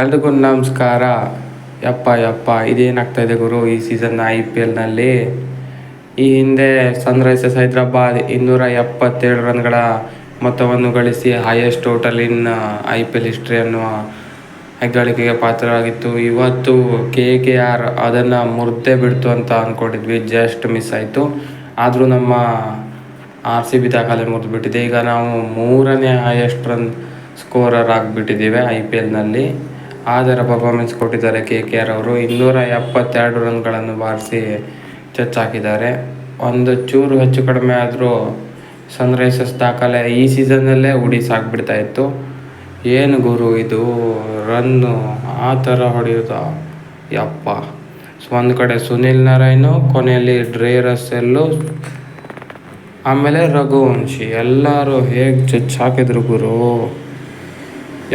ಎಲ್ರಿಗೂ ನಮಸ್ಕಾರ. ಯಪ್ಪ ಯಪ್ಪ, ಇದೇನಾಗ್ತಾ ಇದೆ ಗುರು ಈ ಸೀಸನ್ ಐ ಪಿ ಎಲ್ನಲ್ಲಿ ಈ ಹಿಂದೆ ಸನ್ರೈಸರ್ಸ್ ಹೈದರಾಬಾದ್ ಇನ್ನೂರ ಎಪ್ಪತ್ತೇಳು ರನ್ಗಳ ಮೊತ್ತವನ್ನು ಗಳಿಸಿ highest total in I P L history ಅನ್ನುವ ಹೆಗ್ಗಳಿಕೆಗೆ ಪಾತ್ರರಾಗಿತ್ತು. ಇವತ್ತು ಕೆ ಕೆ ಆರ್ ಅದನ್ನು ಮುರಿದೇ ಬಿಡ್ತು ಅಂತ ಅಂದ್ಕೊಂಡಿದ್ವಿ ಜಸ್ಟ್ ಮಿಸ್ ಆಯಿತು. ಆದರೂ ನಮ್ಮ ಆರ್ ಸಿ ಬಿ ದಾಖಲೆ ಮುರಿದು ಬಿಟ್ಟಿದೆ ಈಗ ನಾವು ಮೂರನೇ ಹೈಯೆಸ್ಟ್ ರನ್ ಸ್ಕೋರರ್ ಆಗಿಬಿಟ್ಟಿದ್ದೀವಿ ಐ ಪಿ ಎಲ್ನಲ್ಲಿ ಆ ಥರ ಪರ್ಫಾರ್ಮೆನ್ಸ್ ಕೊಟ್ಟಿದ್ದಾರೆ ಕೆ ಕೆ ಆರ್ ಅವರು. ಇನ್ನೂರ ಎಪ್ಪತ್ತೆರಡು ರನ್ಗಳನ್ನು ಬಾರಿಸಿ ಚಚ್ಚಾಕಿದ್ದಾರೆ. ಒಂದು ಚೂರು ಹೆಚ್ಚು ಕಡಿಮೆ ಆದರೂ ಸನ್ರೈಸರ್ಸ್ ದಾಖಲೆ ಈ ಸೀಸನ್ನಲ್ಲೇ ಉಡಿ ಸಾಕ್ಬಿಡ್ತಾ ಇತ್ತು. ಏನು ಗುರು ಇದು? ರನ್ನು ಆ ಥರ ಹೊಡೆಯೋದು ಯಪ್ಪ. ಒಂದು ಕಡೆ ಸುನಿಲ್ ನಾರಾಯಣು, ಕೊನೆಯಲ್ಲಿ ಡ್ರೇ ರಸ್ಸೆಲ್ಲು ಆಮೇಲೆ ರಘುವಂಶಿ. ಎಲ್ಲರೂ ಹೇಗೆ ಚಚ್ಚಾಕಿದ್ರು ಗುರು?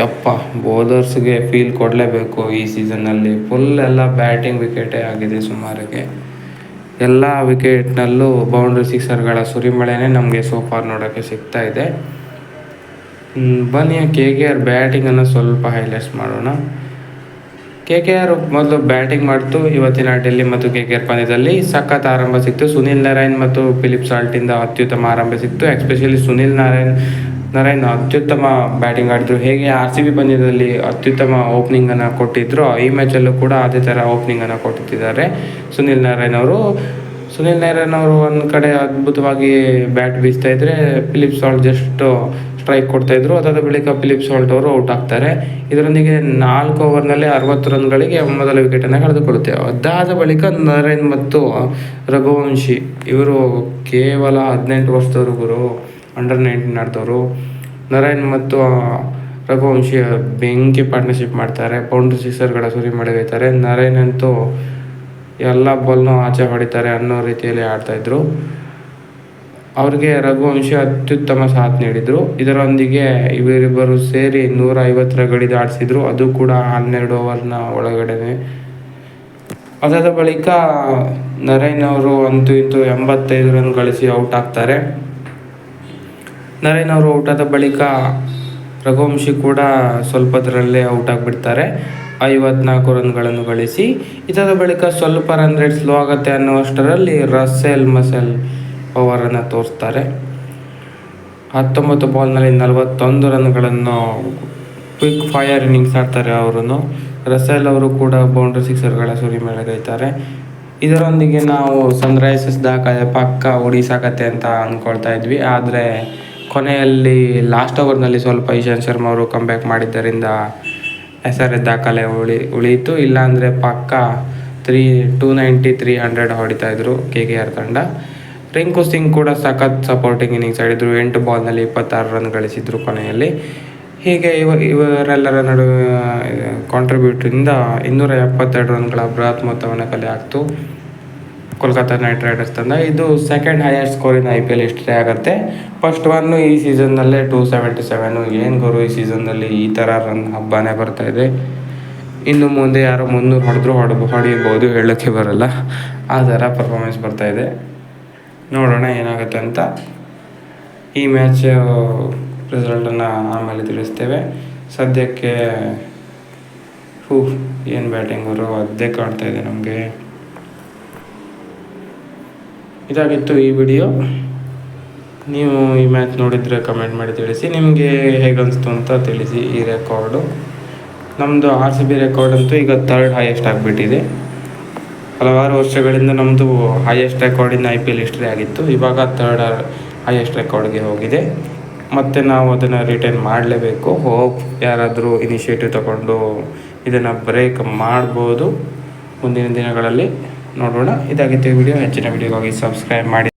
ಯಪ್ಪ ಬೌಲರ್ಸ್ಗೆ ಫೀಲ್ ಕೊಡಲೇಬೇಕು ಈ ಸೀಸನ್ನಲ್ಲಿ ಫುಲ್ ಎಲ್ಲ ಬ್ಯಾಟಿಂಗ್ ವಿಕೆಟೇ ಆಗಿದೆ ಸುಮಾರಿಗೆ. ಎಲ್ಲ ವಿಕೆಟ್ನಲ್ಲೂ ಬೌಂಡ್ರಿ ಸಿಕ್ಸರ್ಗಳ ಸುರಿಮಳೆನೇ ನಮಗೆ ಸೋಫಾರ್ ನೋಡೋಕ್ಕೆ ಸಿಗ್ತಾ ಇದೆ. ಬನ್ನಿ ಕೆ ಕೆ ಆರ್ ಬ್ಯಾಟಿಂಗನ್ನು ಸ್ವಲ್ಪ ಹೈಲೈಟ್ಸ್ ಮಾಡೋಣ. ಕೆ ಕೆ ಆರ್ ಮೊದಲು ಬ್ಯಾಟಿಂಗ್ ಮಾಡ್ತು ಇವತ್ತಿನ ಡೆಲ್ಲಿ ಮತ್ತು ಕೆ ಕೆ ಆರ್ ಪಂದ್ಯದಲ್ಲಿ. ಸಖತ್ ಆರಂಭ ಸಿಕ್ತು. ಸುನಿಲ್ ನಾರಾಯಣ್ ಮತ್ತು ಫಿಲಿಪ್ ಸಾಲ್ಟಿಂದ ಅತ್ಯುತ್ತಮ ಆರಂಭ ಸಿಕ್ತು. ಎಸ್ಪೆಷಲಿ ಸುನಿಲ್ ನಾರಾಯಣ್ ನಾರಾಯಣ್ ಅತ್ಯುತ್ತಮ ಬ್ಯಾಟಿಂಗ್ ಆಡಿದ್ರು. ಹೇಗೆ ಆರ್ ಸಿ ಬಿ ಪಂದ್ಯದಲ್ಲಿ ಅತ್ಯುತ್ತಮ ಓಪನಿಂಗನ್ನು ಕೊಟ್ಟಿದ್ರು ಈ ಮ್ಯಾಚಲ್ಲೂ ಕೂಡ ಅದೇ ಥರ ಓಪನಿಂಗನ್ನು ಕೊಟ್ಟಿದ್ದಾರೆ ಸುನಿಲ್ ನಾರಾಯಣ್ ಅವರು. ಸುನಿಲ್ ನಾರಾಯಣ್ ಅವರು ಒಂದು ಕಡೆ ಅದ್ಭುತವಾಗಿ ಬ್ಯಾಟ್ ಬೀಸ್ತಾ ಇದ್ರೆ ಫಿಲಿಪ್ ಸಾಲ್ಟ್ ಜಸ್ಟ್ ಸ್ಟ್ರೈಕ್ ಕೊಡ್ತಾ ಇದ್ರು. ಅದಾದ ಬಳಿಕ ಫಿಲಿಪ್ ಸಾಲ್ಟ್ ಅವರು ಔಟ್ ಆಗ್ತಾರೆ. ಇದರೊಂದಿಗೆ ನಾಲ್ಕು ಓವರ್ನಲ್ಲಿ ಅರವತ್ತು ರನ್ಗಳಿಗೆ ಮೊದಲ ವಿಕೆಟನ್ನು ಕಳೆದುಕೊಳ್ಳುತ್ತೆ. ಅದಾದ ಬಳಿಕ ನಾರಾಯಣ್ ಮತ್ತು ರಘುವಂಶಿ, ಇವರು ಕೇವಲ ಹದಿನೆಂಟು ವರ್ಷದವರು ಗುರು. ಅಂಡರ್ ನೈನ್ಟೀನ್ ಆಡ್ದವರು ನಾರಾಯಣ್ ಮತ್ತು ರಘುವಂಶಿ ಬೆಂಕಿ ಪಾರ್ಟ್ನರ್ಶಿಪ್ ಮಾಡ್ತಾರೆ. ಬೌಂಡ್ರಿ ಸಿಕ್ಸರ್ಗಳ ಸುರಿ ಮಾಡಿದ್ದಾರೆ ನಾರಾಯಣ್ ಅಂತೂ ಎಲ್ಲ ಬಾಲ್ನೂ ಆಚೆ ಹೊಡಿತಾರೆ ಅನ್ನೋ ರೀತಿಯಲ್ಲಿ ಆಡ್ತಾಯಿದ್ರು ಅವ್ರಿಗೆ ರಘುವಂಶಿ ಅತ್ಯುತ್ತಮ ಸಾಥ್ ನೀಡಿದರು. ಇದರೊಂದಿಗೆ ಇವರಿಬ್ಬರು ಸೇರಿ ನೂರ ಐವತ್ತರ ಗಡಿದು ಆಡಿಸಿದ್ರು ಅದು ಕೂಡ ಹನ್ನೆರಡು ಓವರ್ನ ಒಳಗಡೆನೆ. ಅದಾದ ಬಳಿಕ ನರೇನ್ ಅವರು ಅಂತೂ ಇಂತೂ ಎಂಬತ್ತೈದು ರನ್ ಗಳಿಸಿ ಔಟ್ ಆಗ್ತಾರೆ. ನರೇನ್ ಅವರು ಔಟಾದ ಬಳಿಕ ರಘುವಂಶಿ ಕೂಡ ಸ್ವಲ್ಪದರಲ್ಲೇ ಔಟ್ ಆಗಿಬಿಡ್ತಾರೆ ಐವತ್ನಾಲ್ಕು ರನ್ಗಳನ್ನು ಗಳಿಸಿ. ಇದಾದ ಬಳಿಕ ಸ್ವಲ್ಪ ರನ್ ರೇಟ್ ಸ್ಲೋ ಆಗುತ್ತೆ ಅನ್ನುವಷ್ಟರಲ್ಲಿ ರಸೆಲ್ ಮಸೆಲ್ ಪವರನ್ನು ತೋರಿಸ್ತಾರೆ. ಹತ್ತೊಂಬತ್ತು ಬಾಲ್ನಲ್ಲಿ ನಲವತ್ತೊಂದು ರನ್ಗಳನ್ನು ಕ್ವಿಕ್ ಫೈರ್ ಇನ್ನಿಂಗ್ಸ್ ಆಡ್ತಾರೆ ಅವರು ರಸೆಲ್ ಅವರು ಕೂಡ ಬೌಂಡ್ರಿ ಸಿಕ್ಸರ್ಗಳ ಸುರಿ ಮೇಳಗೈತಾರೆ ಇದರೊಂದಿಗೆ ನಾವು ಸನ್ರೈಸಸ್ ದಾಖಲೆ ಪಕ್ಕ ಉಡಿಸಾಕತ್ತೆ ಅಂತ ಅಂದ್ಕೊಳ್ತಾ ಇದ್ವಿ. ಆದರೆ ಕೊನೆಯಲ್ಲಿ ಲಾಸ್ಟ್ ಓವರ್ನಲ್ಲಿ ಸ್ವಲ್ಪ ಇಶಾಂತ್ ಶರ್ಮಾ ಅವರು ಕಂಬ್ಯಾಕ್ ಮಾಡಿದ್ದರಿಂದ ಹೆಸರು ದಾಖಲೆ ಉಳಿ, ಉಳಿಯಿತು. ಇಲ್ಲಾಂದರೆ ಪಕ್ಕ three two ninety three hundred ಹೊಡಿತಾ ಇದ್ರು ಕೆ ಕೆ ಆರ್ ತಂಡ. ರಿಂಕು ಸಿಂಗ್ ಕೂಡ ಸಖತ್ ಸಪೋರ್ಟಿಂಗ್ ಇನ್ನಿಂಗ್ಸ್ ಆಡಿದ್ರು. ಎಂಟು ಬಾಲ್ನಲ್ಲಿ ಇಪ್ಪತ್ತಾರು ರನ್ ಗಳಿಸಿದ್ರು ಕೊನೆಯಲ್ಲಿ. ಹೀಗೆ ಇವ, ಇವರೆಲ್ಲರ ನಡುವೆ ಕಾಂಟ್ರಿಬ್ಯೂಟಿಂದ ಇನ್ನೂರ ಎಪ್ಪತ್ತೆರಡು ರನ್ಗಳ ಬೃಹತ್ ಮೊತ್ತವನ್ನು ಕಲೆ ಹಾಕ್ತು. ಕೋಲ್ಕತ್ತಾ ನೈಟ್ ರೈಡರ್ಸ್ ತಂದ. ಇದು ಸೆಕೆಂಡ್ ಹೈಯರ್ ಸ್ಕೋರಿನ ಐ ಪಿ ಎಲ್ ಹಿಸ್ಟ್ರಿ ಆಗುತ್ತೆ. ಫಸ್ಟ್ ಒನ್ನು ಈ ಸೀಸನ್ನಲ್ಲೇ ಟೂ ಸೆವೆಂಟಿ ಸೆವೆನು ಏನು ಗುರು ಈ ಸೀಸನ್ನಲ್ಲಿ ಈ ಥರ ರನ್ ಹಬ್ಬನೇ ಬರ್ತಾ ಇದೆ. ಇನ್ನು ಮುಂದೆ ಯಾರೋ ಮುನ್ನೂರು ಹೊಡೆದ್ರು ಹೊಡ, ಹೊಡಿಬೋದು ಹೇಳೋಕ್ಕೆ ಬರಲ್ಲ. ಆ ಥರ ಬರ್ತಾ ಇದೆ. ನೋಡೋಣ ಏನಾಗುತ್ತೆ ಅಂತ. ಈ ಮ್ಯಾಚ್ ರಿಸಲ್ಟನ್ನು ಆಮೇಲೆ ತಿಳಿಸ್ತೇವೆ. ಸದ್ಯಕ್ಕೆ, ಹೂ, ಏನು ಬ್ಯಾಟಿಂಗರು ಅದೇ ಕಾಡ್ತಾ ಇದೆ ನಮಗೆ. ಇದಾಗಿತ್ತು ಈ ವಿಡಿಯೋ. ನೀವು ಈ ಮ್ಯಾಚ್ ನೋಡಿದರೆ ಕಮೆಂಟ್ ಮಾಡಿ ತಿಳಿಸಿ. ನಿಮಗೆ ಹೇಗನ್ನಿಸ್ತು ಅಂತ ತಿಳಿಸಿ ಈ ರೆಕಾರ್ಡು ನಮ್ಮದು ಆರ್ ಸಿ ಬಿ ರೆಕಾರ್ಡ್ ಅಂತೂ ಈಗ ತರ್ಡ್ ಹೈಯೆಸ್ಟ್ ಆಗಿಬಿಟ್ಟಿದೆ. ಹಲವಾರು ವರ್ಷಗಳಿಂದ ನಮ್ಮದು ಹೈಯೆಸ್ಟ್ ರೆಕಾರ್ಡಿನ ಐ ಪಿ ಎಲ್ ಹಿಸ್ಟ್ರಿ ಆಗಿತ್ತು. ಇವಾಗ ತರ್ಡ್ ಹೈಯೆಸ್ಟ್ ರೆಕಾರ್ಡ್ಗೆ ಹೋಗಿದೆ. ಮತ್ತು ನಾವು ಅದನ್ನು ರಿಟರ್ನ್ ಮಾಡಲೇಬೇಕು. ಹೋಪ್ ಯಾರಾದರೂ ಇನಿಷಿಯೇಟಿವ್ ತಗೊಂಡು ಇದನ್ನು ಬ್ರೇಕ್ ಮಾಡ್ಬೋದು. ಮುಂದಿನ ದಿನಗಳಲ್ಲಿ. ನೋಡೋಣ. ಇದಾಗಿತ್ತು ವಿಡಿಯೋ ಹೆಚ್ಚಿನ ವಿಡಿಯೋಗಾಗಿ ಸಬ್ಸ್ಕ್ರೈಬ್ ಮಾಡಿ.